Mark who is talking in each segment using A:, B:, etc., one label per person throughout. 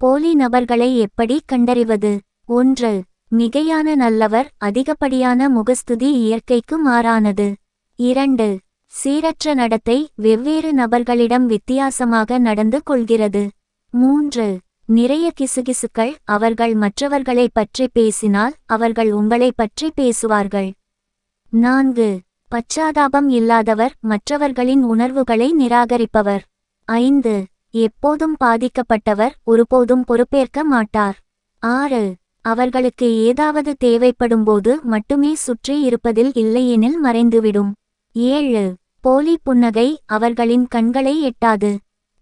A: போலி நபர்களை எப்படி கண்டறிவது? ஒன்று மிகையான நல்லவர் அதிகப்படியான முகஸ்துதி இயற்கைக்கு மாறானது. இரண்டு சீரற்ற நடத்தை வெவ்வேறு நபர்களிடம் வித்தியாசமாக நடந்து கொள்கிறது. மூன்று நிறைய கிசுகிசுக்கள் அவர்கள் மற்றவர்களை பற்றி பேசினால் அவர்கள் உங்களை பற்றி பேசுவார்கள். நான்கு பச்சாதாபம் இல்லாதவர் மற்றவர்களின் உணர்வுகளை நிராகரிப்பவர். ஐந்து எப்போதும் பாதிக்கப்பட்டவர் ஒருபோதும் பொறுப்பேற்க மாட்டார். ஆறு. அவர்களுக்கு ஏதாவது தேவைப்படும்போது மட்டுமே சுற்றி இருப்பதில் இல்லையெனில் மறைந்துவிடும். ஏழு. போலி புன்னகை அவர்களின் கண்களை எட்டாது.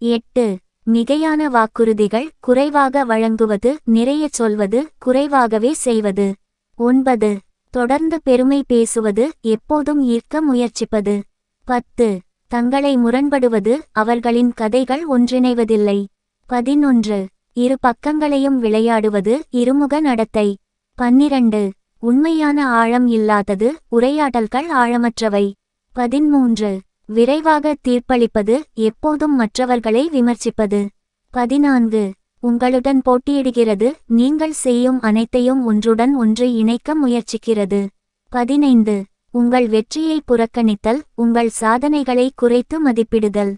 A: எட்டு. மிகையான வாக்குறுதிகள் குறைவாக வழங்குவது நிறையச் சொல்வது குறைவாகவே செய்வது. ஒன்பது. தொடர்ந்து பெருமை பேசுவது எப்போதும் ஈர்க்க முயற்சிப்பது. பத்து. தங்களை முரண்படுவது அவர்களின் கதைகள் ஒன்றிணைவதில்லை. பதினொன்று. இரு பக்கங்களையும் விளையாடுவது இருமுக நடத்தை. பன்னிரண்டு. உண்மையான ஆழம் இல்லாதது உரையாடல்கள் ஆழமற்றவை. பதிமூன்று. விரைவாக தீர்ப்பளிப்பது எப்போதும் மற்றவர்களை விமர்சிப்பது. பதினான்கு. உங்களுடன் போட்டியிடுகிறது நீங்கள் செய்யும் அனைத்தையும் ஒன்றுடன் ஒன்று இணைக்க முயற்சிக்கிறது. பதினைந்து. உங்கள் வெற்றியை புறக்கணித்தல் உங்கள் சாதனைகளை குறைத்து மதிப்பிடுதல்.